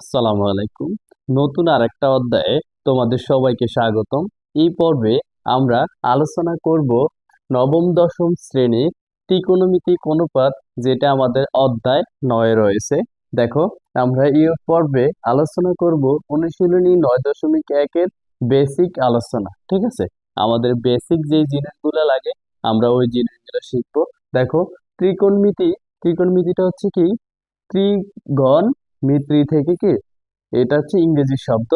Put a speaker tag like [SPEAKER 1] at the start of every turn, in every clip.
[SPEAKER 1] আসসালামু আলাইকুম। নতুন আরেকটা অধ্যায়ে তোমাদের সবাইকে স্বাগতম। এই পর্বে আমরা আলোচনা করব নবম, দশম শ্রেণির ত্রিকোণমিতিক অনুপাত, যেটা আমাদের অধ্যায় নয় রয়েছে। দেখো, আমরা এই পর্বে আলোচনা করব অনুশীলনী নয় দশমিক একের বেসিক আলোচনা, ঠিক আছে? আমাদের বেসিক যে জিনিসগুলো লাগে, আমরা ওই জিনিসগুলো শিখব। দেখো, ত্রিকোণমিতি, ত্রিকোণমিতিটা হচ্ছে কি? ত্রিগণ মিত্রি থেকে কি? এটা হচ্ছে ইংরেজি শব্দ।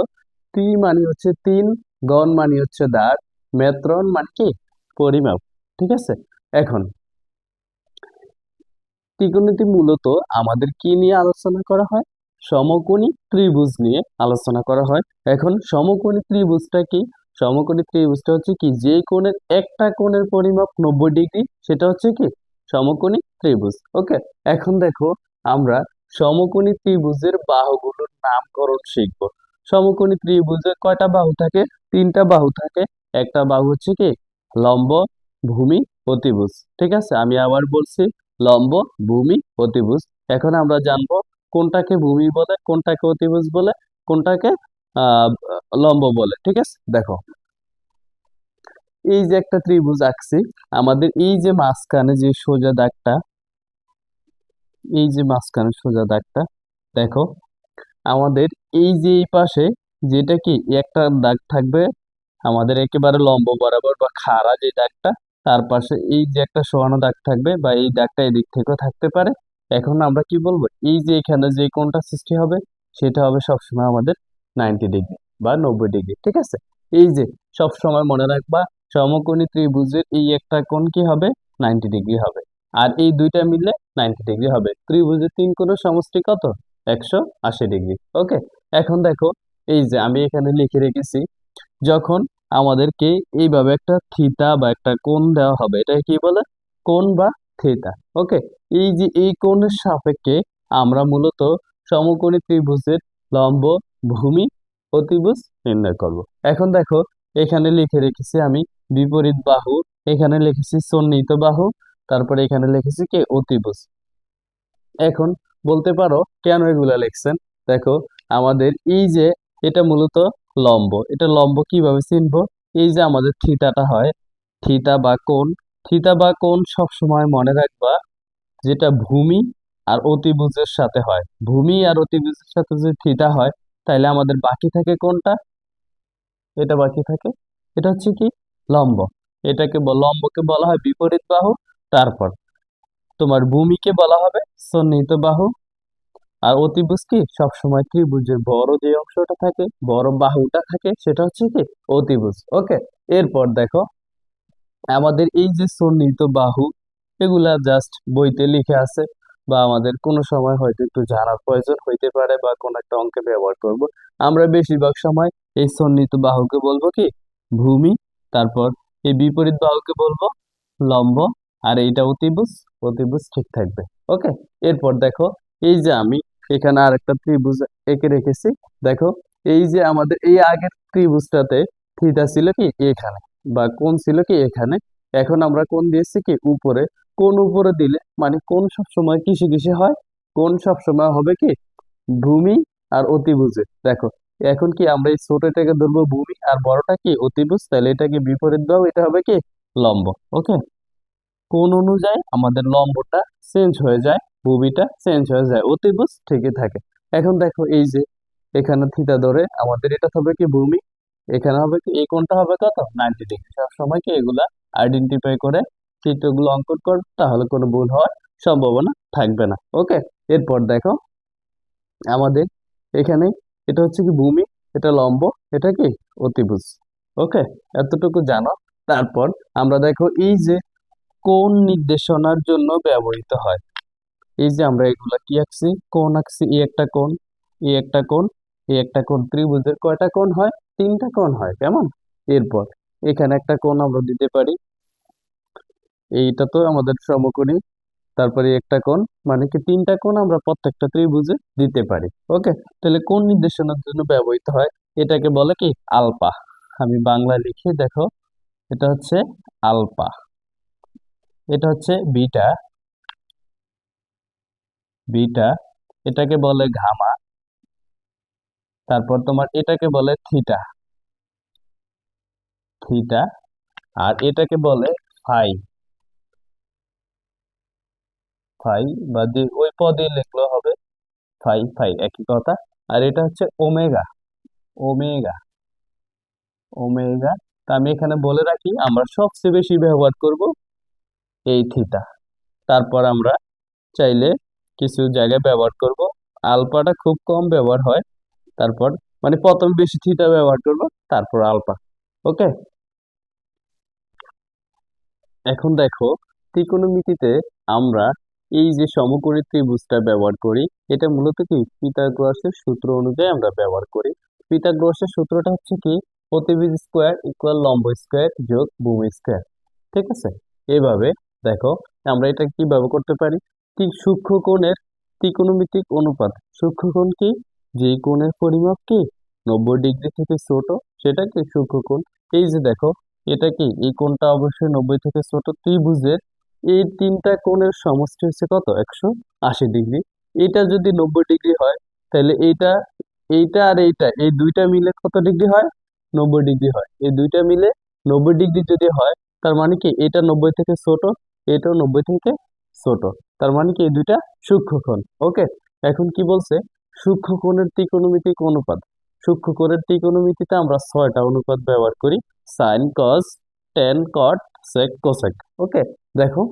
[SPEAKER 1] ত্রি মানে হচ্ছে তিন, গণ মানে হচ্ছে দাঁড় মেত্রন মানে কি? পরিমাপ। ঠিক আছে? এখন, ত্রিকোণমিতি মূলত আমাদের কি নিয়ে আলোচনা করা হয়? সমকোণী ত্রিভুজ নিয়ে আলোচনা করা হয়। এখন, সমকোণী ত্রিভুজটা কি? সমকোণী ত্রিভুজটা হচ্ছে কি, যে কোণের একটা কোণের পরিমাপ নব্বই ডিগ্রি, সেটা হচ্ছে কি? সমকোণী ত্রিভুজ। ওকে? এখন দেখো, আমরা সমকোণী ত্রিভুজের বাহুগুলোর নামকরণ শিখব। সমকোণী ত্রিভুজের কয়টা বাহু থাকে? তিনটা বাহু থাকে। একটা বাহু হচ্ছে কি? লম্ব, ভূমি, অতিভুজ। ঠিক আছে? আমি আবার বলছি, লম্ব, ভূমি, অতিভুজ। এখন আমরা জানব কোনটাকে ভূমি বলে, কোনটাকে অতিভুজ বলে, কোনটাকে লম্ব বলে। ঠিক আছে? দেখো। এই যে একটা ত্রিভুজ আঁকছি, আমাদের এই যে মাঝখানে যে সোজা দাগটা এই যে মাঝখানে সোজা দাগটা, দেখো। আমাদের এই যে এই পাশে যেটা কি, একটা দাগ থাকবে, আমাদের একেবারে লম্ব বরাবর বা খাড়া যে দাগটা, তার পাশে এই যে একটা সোয়ানো দাগ থাকবে বা এই দাগটা এদিক থেকেও থাকতে পারে। এখন আমরা কি বলব, এই যে এখানে যে কোণটা সৃষ্টি হবে, সেটা হবে সবসময় আমাদের নাইনটি ডিগ্রি বা নব্বই ডিগ্রি ঠিক আছে? এই যে সব সময় মনে রাখবা, সমকোণী ত্রিভুজের এই একটা কোণ কি হবে নাইনটি ডিগ্রি হবে। আর এই দুইটা মিললে নাইনটি ডিগ্রি হবে। ত্রিভুজের তিন কোণের সমষ্টি কত? একশো আশি ডিগ্রি ওকে এখন দেখো, এই যে আমি এখানে লিখে রেখেছি, যখন আমাদেরকে এইভাবে একটা থিতা বা একটা কোণ দেওয়া হবে এটা কি বলে? কোণ বা থিতা ওকে এই যে এই কোণের সাপেক্ষে আমরা মূলত সমকোণী ত্রিভুজের লম্ব ভূমি অতিভুজ নির্ণয় করব। এখন দেখো, এখানে লিখে রেখেছি আমি বিপরীত বাহু, এখানে লিখেছি সন্নিহিত বাহু তারপরে এখানে লিখেছি কি? অতিভুজ। এখন বলতে পারো কেন এগুলা লিখছেন? দেখো, আমাদের এই যে এটা মূলত লম্ব। এটা লম্ব কীভাবে চিনবো? এই যে আমাদের থিতাটা হয় থিতা বা কোণ। থিতা বা কোণ সব সময় মনে রাখবা যেটা ভূমি আর অতিভুজের সাথে হয়। ভূমি আর অতিভুজের সাথে যদি থিতা হয় তাহলে আমাদের বাকি থাকে কোনটা এটা বাকি থাকে। এটা হচ্ছে কি? লম্ব। এটাকে লম্বকে বলা হয় বিপরীত বাহু। তারপর তোমার ভূমিকে বলা হবে সন্নিহিত বাহু। আর অতিভুজ কি সবসময় ত্রিভুজের বড় যে অংশটা থাকে, বড় বাহুটা থাকে, সেটা হচ্ছে কি অতিভুজ। ওকে, এরপর দেখো, আমাদের এই যে সন্নিহিত বাহু, এগুলা জাস্ট বইতে লিখে আছে বা আমাদের কোনো সময় হয়তো একটু জানার প্রয়োজন হইতে পারে বা কোনো একটা অঙ্কে ব্যবহার করব। আমরা বেশিরভাগ সময় এই সন্নিহিত বাহুকে বলব কি, ভূমি, তারপর এই বিপরীত বাহুকে বলব লম্ব আর এইটা অতিভুজ অতিভুজ ঠিক থাকবে। ওকে, এরপর দেখো, এই যে আমি এখানে আর একটা ত্রিভুজ এঁকে রেখেছি। দেখো, এই যে আমাদের, এই আগের ত্রিভুজটাতে থিতা ছিল কি? এখানে, বা কোন ছিল কি? এখানে। এখন আমরা কোন দিয়েছি কি? উপরে। কোন উপরে দিলে মানে কোণ সবসময় কিসে কিসে হয়? কোণ সবসময় হবে কি? ভূমি আর অতিভুজে। দেখো, এখন কি আমরা এই ছোটটাকে ধরবো ভূমি আর বড়টা কি? অতিভুজ। তাহলে এটাকে বিপরীত দাও, এটা হবে কি? লম্ব। ওকে? কোণ অনুযায়ী আমাদের লম্বটা চেঞ্জ হয়ে যায় ভূমিটা চেঞ্জ হয়ে যায়, অতিভুজ ঠিকই থাকে। এখন দেখো এই যে এখানে থিতা ধরে আমাদের এটা হবে কি ভূমি, এখানে হবে কি, এই কোণটা হবে কত? নাইনটি ডিগ্রি সবসময় কি এগুলা আইডেন্টিফাই করে চিত্রগুলো অঙ্কন কর, তাহলে কোনো ভুল হওয়ার সম্ভাবনা থাকবে না। ওকে এরপর দেখো আমাদের এখানে এটা হচ্ছে কি ভূমি, এটা লম্ব, এটা কি? অতিভুজ। ওকে এতটুকু জানো। তারপর আমরা দেখো এই যে কোণ নির্দেশনার জন্য ব্যবহৃত হয়। এই যে আমরা এগুলা কি আঁকছি? কোন আঁকছি এই একটা কোন এই একটা কোন এই একটা কোন ত্রিভুজের কয়টা কোন হয়? তিনটা কোন হয়, কেমন? এরপর এখানে একটা কোন আমরা দিতে পারি। এইটা তো আমাদের সমকোণী। তারপরে একটা কোণ মানে কি তিনটা কোণ আমরা প্রত্যেকটা ত্রিভুজে দিতে পারি। ওকে? তাহলে কোন নির্দেশনার জন্য ব্যবহৃত হয়, এটাকে বলে কি? আলপা আমি বাংলা লিখি, দেখো। এটা হচ্ছে আলপা এটা হচ্ছে বিটা। বিটা, এটাকে বলে ঘামা। তারপর তোমার এটাকে বলে থিটা। থিটা, আর এটাকে বলে ফাই। ফাই, বা যে ওই পদে লিখলেও হবে ফাই ফাই, একই কথা। আর এটা হচ্ছে ওমেগা ওমেগা ওমেগা। তা আমি এখানে বলে রাখি, আমরা সবচেয়ে বেশি ব্যবহার করব এই থিটা তারপর আমরা চাইলে কিছু জায়গায় ব্যবহার করব। আলফাটা খুব কম ব্যবহার হয়। তারপর মানে প্রথম বেশি থিটা ব্যবহার করব, তারপর আলফা। ওকে? এখন দেখো, ত্রিকোণমিতিতে আমরা এই যে সমকোণী ত্রিভুজটা ব্যবহার করি, এটা মূলত কি? পিথাগোরাসের সূত্র অনুযায়ী আমরা ব্যবহার করি। পিথাগোরাসের সূত্রটা হচ্ছে কি? প্রতিভুজ স্কোয়ার ইকুয়াল লম্ব স্কোয়ার যোগ ভূমি স্কোয়ার। ঠিক আছে? এভাবে দেখো, আমরা এটা কীভাবে করতে পারি? ঠিক সূক্ষ্ম কোণের ত্রিকোণমিতিক অনুপাত। সূক্ষ্ম কোণ কি? যে কোণের পরিমাপ কি? নব্বই ডিগ্রি থেকে ছোট, সেটা কি সূক্ষ্ম কোণ? এই যে দেখো, এটা কি? এই কোণটা অবশ্যই নব্বই থেকে ছোট ত্রিভুজের। এই তিনটা কোণের সমষ্টি হচ্ছে কত? একশো আশি ডিগ্রি। এটা যদি নব্বই ডিগ্রি হয়, তাহলে এইটা এইটা আর এইটা, এই দুইটা মিলে কত ডিগ্রি হয়? নব্বই ডিগ্রি হয়। এই দুইটা মিলে নব্বই ডিগ্রি যদি হয়, তার মানে কি? এটা নব্বই থেকে ছোট এটাও নব্বই থেকে ছোট। তার মানে কি এই দুইটা সূক্ষ্মকোণ ওকে? এখন কি বলছে? সূক্ষ্মকোণের ত্রিকোণমিতিক অনুপাত। সূক্ষ্মকোণের ত্রিকোণমিতিতে আমরা ছয়টা অনুপাত ব্যবহার করি। Sine cos tan cot sec cosec okay? দেখো,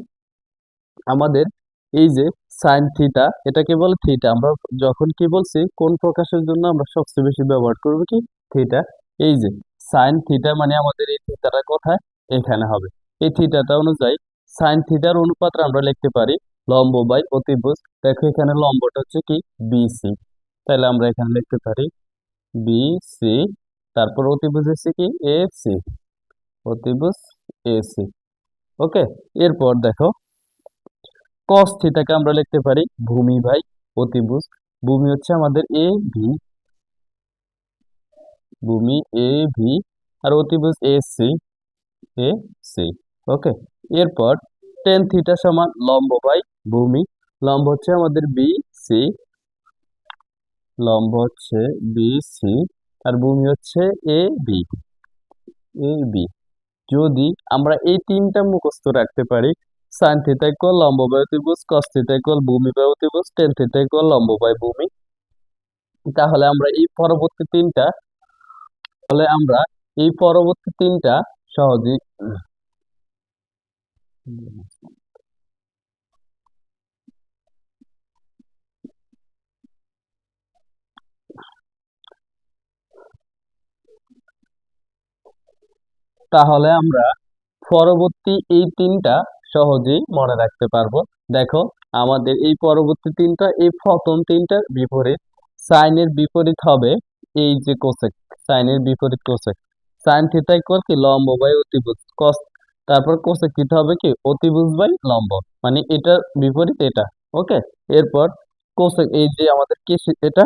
[SPEAKER 1] আমাদের এই যে সাইন থিটা এটাকে বলে থিটা আমরা যখন কি বলছি কোন প্রকাশের জন্য আমরা সবচেয়ে বেশি ব্যবহার করব কি? থিটা এই যে সাইন থিটা মানে আমাদের এই থিটাটা কোথায়? এখানে হবে। এই থিটাটা অনুযায়ী সাইন থিটার অনুপাতটা আমরা লিখতে পারি লম্ব বাই অতিভুজ। দেখো এখানে লম্বটা হচ্ছে কি? বিসি তাহলে আমরা এখানে লিখতে পারি বিসি তারপর অতিভুজ হচ্ছে কি? এসি অতিভুজ এসি ওকে? এরপর দেখো কস থিটাকে আমরা লিখতে পারি ভূমি বাই অতিভুজ। ভূমি হচ্ছে আমাদের এ ভি ভূমি এ ভি আর অতিভুজ এ সি এ সি ওকে? এরপর টেন থিটা সমান লম্ব বাই ভূমি। লম্ব হচ্ছে আমাদের বি সি লম্ব হচ্ছে বি সি আর ভূমি হচ্ছে এ বি এ বি যদি আমরা এই তিনটা মুখস্থ রাখতে পারি সাইন থিটা ইকুয়াল লম্ব বাই অতিভুজ কস থিটা ইকুয়াল ভূমি বাই অতিভুজ টেন থিটা ইকুয়াল লম্ব বাই ভূমি। তাহলে আমরা এই পরবর্তী তিনটা, তাহলে আমরা এই পরবর্তী তিনটা সহজেই তাহলে আমরা পরবর্তী এই তিনটা সহজেই মনে রাখতে পারব। দেখো, আমাদের এই পরবর্তী তিনটা, এই প্রথম তিনটার বিপরীত। সাইনের বিপরীত হবে এই যে কোসেক সাইনের বিপরীত কোসেক সাইন থিটা ইকুয়াল কি? লম্ব বাই অতিভুজ কস তারপর কোসেক থিটা হবে কি? অতিভুজ বাই লম্ব। মানে এটার বিপরীত এটা, ওকে? এরপর কোসেক এই যে আমাদের কি এটা?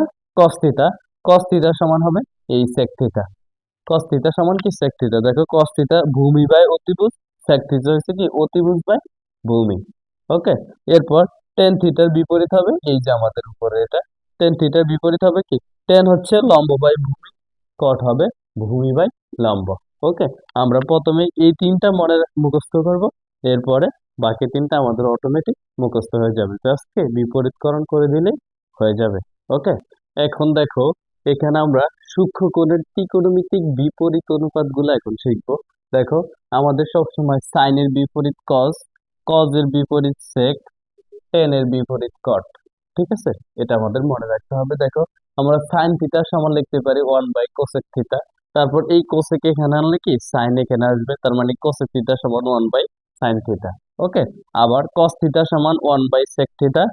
[SPEAKER 1] কস থিটা সমান হবে এই সেক থিটা সমান কি? সেক দেখো কস ভূমি বাই অতিভুজ সেক হচ্ছে কি? অতিভুজ বাই ভূমি, ওকে? এরপর টেন থিটার বিপরীত হবে এই যে আমাদের উপরে এটা। টেন থিটার বিপরীত হবে কি? টেন হচ্ছে লম্ব বাই ভূমি কট হবে ভূমি বাই লম্ব। ওকে আমরা প্রথমে এই তিনটা মনে মুখস্থ করব, এরপরে বাকি তিনটা আমাদের অটোমেটিক মুখস্থ হয়ে যাবে। জাস্ট কি? বিপরীতকরণ করে দিলেই হয়ে যাবে। ওকে এখন দেখো, এখানে আমরা সূক্ষ্ম কোণের ত্রিকোণমিতিক বিপরীত অনুপাতগুলো এখন শিখব। দেখো, আমাদের সবসময় সাইনের বিপরীত কজ কজের বিপরীত সেক টেনের বিপরীত কট ঠিক আছে? এটা আমাদের মনে রাখতে হবে। দেখো, আমরা সাইন থিটা সমান লিখতে পারি ওয়ান বাই কোসেক থিটা তারপর এই কোসেক এখানে আনলে কি? সাইন এখানে আসবে, তার মানে কোসেক থিটা সমান one by sine theta okay আবার কস থিটা সমান one by sec theta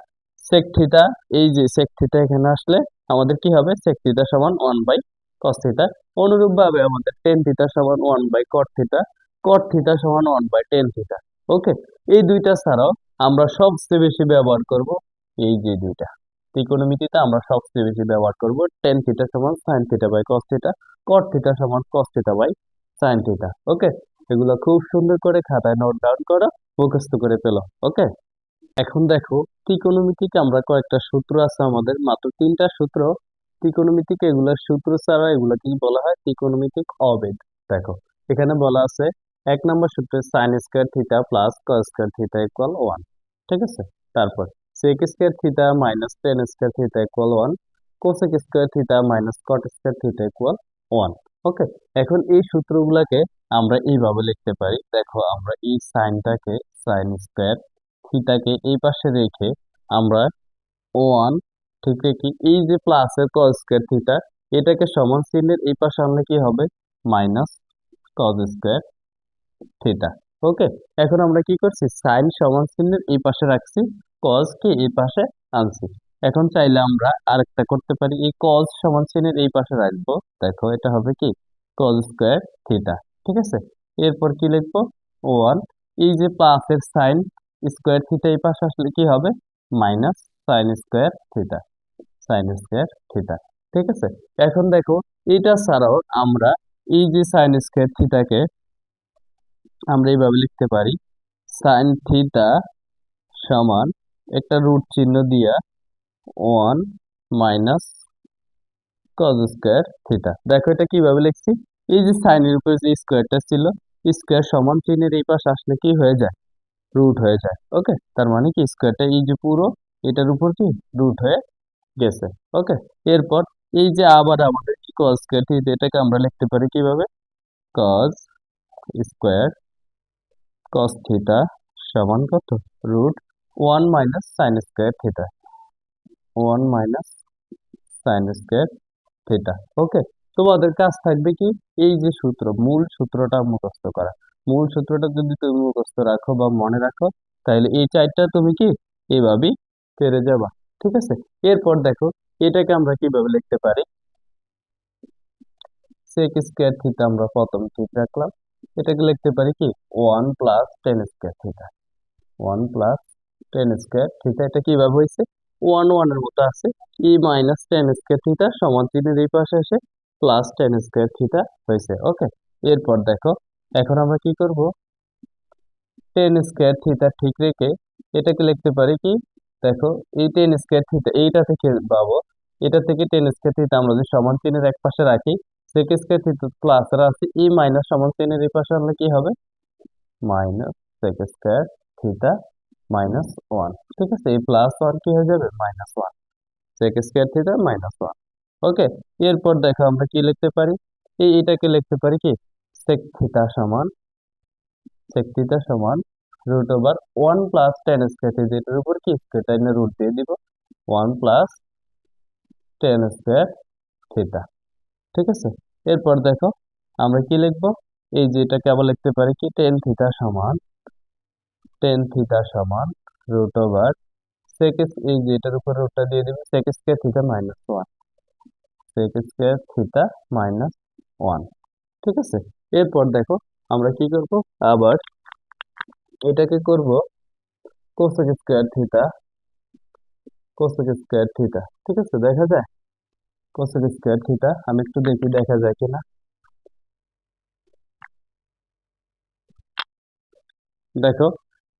[SPEAKER 1] sec theta এই যে সেক থিটা এখানে আসলে আমাদের কি হবে? সেক থিটা সমান ওয়ান বাই কস থিটা অনুরূপভাবে আমাদের টেন থিটা সমান one by cot theta cot theta সমান one by tan theta okay এই দুইটা ছাড়াও আমরা সবচেয়ে বেশি ব্যবহার করব এই যে দুইটা, ত্রিকোণমিতিতে আমরা সবচেয়ে বেশি ব্যবহার করব টেন থিটা সমান sine theta by cos theta cot theta সমান cos theta by sine theta okay এগুলো খুব সুন্দর করে খাতায় নোট ডাউন করো, মুখস্থ করে পেল ওকে এখন দেখো ত্রিকোণমিতিতে আমরা কয়েকটা সূত্র আছে আমাদের, মাত্র তিনটা সূত্র। ত্রিকোণমিতিক এগুলোর সূত্র ছাড়া এগুলো কি বলা হয়? ত্রিকোণমিতিক অবেদ দেখো। এখানে বলা আছে, এক নম্বর সূত্রে sine square theta plus cos square theta equal one ঠিক আছে? তারপর sec square theta minus tan square theta equal one cosec square theta minus cot square theta equal one okay এখন এই সূত্রগুলোকে আমরা এইভাবে লিখতে পারি। দেখো, আমরা এই সাইনটাকে, সাইন স্কোয়ার, থিটাকে এই পাশে রেখে আমরা ওয়ান ঠিক রেখে এই যে প্লাসের কস স্কোয়ার থিটা এটাকে সমান চিহ্নের এই পাশে আনলে কি হবে? Minus cos square theta okay এখন আমরা কি করছি? সাইন সমান চিহ্নের এই পাশে রাখছি কস কে এই পাশে আনছি। এখন চাইলে আমরা আরেকটা করতে পারি। এই কস সমান চিহ্নের এই পাশে রাখব। দেখো, এটা হবে কি? কস স্কোয়ার থিটা ঠিক আছে? এরপর কি লিখব? ওয়ান এই যে প্লাসের সাইন স্কোয়ার থিটা এই পাশে আসলে কি হবে? Minus sine square theta sine square theta ঠিক আছে? এখন দেখো, এটা ছাড়াও আমরা এই যে সাইন স্কোয়ার থিটাকে আমরা এইভাবে লিখতে পারি। সাইন থিটা সমান একটা রুট চিহ্ন দিয়া one minus cos square theta. দেখো এটা কীভাবে লিখছি? এই যে সাইনের উপরে যে স্কোয়ারটা ছিল, স্কোয়ার সমান চিহ্নের এই পাশে আসলে কি হয়ে যায়? রুট হয়ে যায়। ওকে? তার মানে কি স্কোয়ারটা এই যে পুরো, এটার উপর কি? রুট হয়ে গেছে। ওকে? এরপর এই যে আবার আমাদের কি কজ স্কোয়ার থিটা, এটাকে আমরা লিখতে পারি কীভাবে? কজ স্কোয়ার কস থিটা সমান কত? Root one minus sine square theta. One minus sine square theta. Okay? তোমাদের কাজ থাকবে কি? এই যে সূত্র, মূল সূত্রটা মুখস্থ করা। মূল সূত্রটা যদি তুমি মুখস্থ রাখো বা মনে রাখো, তাহলে এই চারটা তুমি কি? এইভাবেই পেরে যাবা। ঠিক আছে? এরপর দেখো, এটাকে আমরা কীভাবে লিখতে পারি? সেক স্কোয়ার থিটা আমরা প্রথম ঠিক রাখলাম। এটাকে লিখতে পারি কি? One plus tan square theta one plus tan square theta এটা কীভাবে হয়েছে? ওয়ান ওয়ানের মতো আছে। ই মাইনাস টেন স্কোয়ার থিটা সমান চিহ্নের এই পাশে এসে প্লাস টেন স্কোয়ার থিটা হয়েছে ওকে এরপর দেখো, এখন আমরা কি করব? টেন স্কোয়ার থিটা ঠিক রেখে এটাকে লিখতে পারি কি? দেখো, এই টেন স্কোয়ার থিটা এইটা থেকে পাবো। এটা থেকে টেন স্কোয়ার থিটা আমরা যদি সমান চিহ্নের এক পাশে রাখি সেক স্কোয়ার থিটা প্লাস আছে ই মাইনাস সমান চিহ্নের এই পাশে আনলে কি হবে? Minus sec square theta minus one. ঠিক আছে, এই প্লাস ওয়ান কি হয়ে যাবে? Minus one sec square theta minus one okay এরপর দেখো আমরা কি লিখতে পারি? এই এটাকে লিখতে পারি কি? সেক থিটা সমান সেক থিটা সমান root over one plus tan square theta এটার উপর কি? স্কোয়ার টেনে রুট দিয়ে দিব। One plus tan square theta ঠিক আছে, এরপর দেখো আমরা কি লিখব? এই যে এটাকে আবার লিখতে পারি কি? টেন থিটা সমান টেন থিটা সমান রুট ওভার সেক এই যে এটার উপর রুটটা দিয়ে দিবে sec square theta minus one sec square theta minus one ঠিক আছে? এরপর দেখো আমরা কি করব? আবার এটাকে করব cosec square theta cosec square theta ঠিক আছে? দেখা যায়? কোসেক স্কোয়ার থিটা আমি একটু দেখি দেখা যায় কিনা। দেখো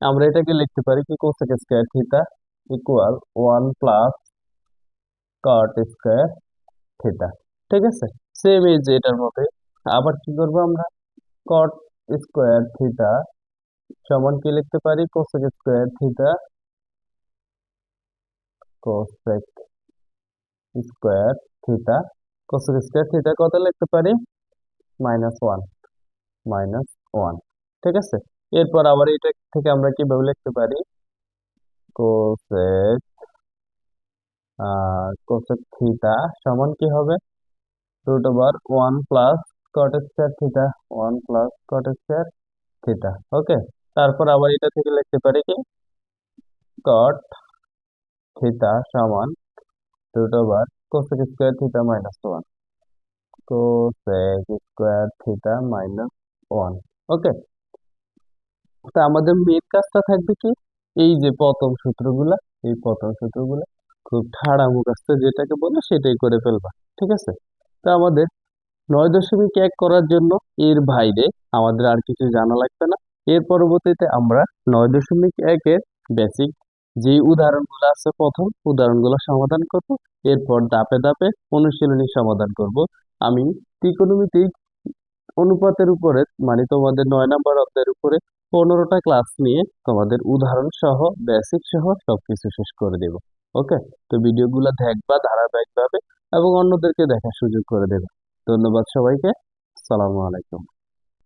[SPEAKER 1] আমরা এটাকে লিখতে পারি কি cosec square theta equal one plus cot square theta ঠিক আছে? সেম এই যে এটার মতে আবার কি করব আমরা? কট স্কোয়ার থিটা সমান কি লিখতে পারি? Cosec square theta cosec square theta cosec square theta কত লিখতে পারি? মাইনাস ওয়ান মাইনাস ওয়ান ঠিক আছে? এরপর আবার এটা থেকে আমরা কীভাবে লিখতে পারি? কোসেক কোসেক থিটা সমান কি হবে? Root over one plus cot square theta one plus cot square theta okay তারপর আবার এটা থেকে লিখতে পারি কি? কট থিটা সমান root over cosec square theta minus one cosec square theta minus one okay তা আমাদের মেন কাজটা থাকবে কি? এই যে প্রথম সূত্রগুলা, এই প্রথম সূত্রগুলা খুব ঠাড়া মুখস্থ যেটাকে বলে সেটাই করে ফেলবা, ঠিক আছে? তা আমাদের নয় দশমিক এক করার জন্য এর বাইরে আমাদের আর কিছু জানা লাগবে না। এর পরবর্তীতে আমরা নয় দশমিক একের বেসিক যে উদাহরণগুলো আছে প্রথম উদাহরণগুলো সমাধান করব, এরপর ধাপে ধাপে অনুশীলনী সমাধান করব। আমি ত্রিকোণমিতিক অনুপাতের উপরে মানে তোমাদের নয় নাম্বার অধ্যায়ের উপরে পনেরোটা ক্লাস নিয়ে তোমাদের উদাহরণ সহ বেসিক সহ সবকিছু শেষ করে দেব ওকে তো ভিডিওগুলো দেখবা ধারাবাহিকভাবে এবং অন্যদেরকে দেখার সুযোগ করে দেবে। ধন্যবাদ সবাইকে। সালামু আলাইকুম।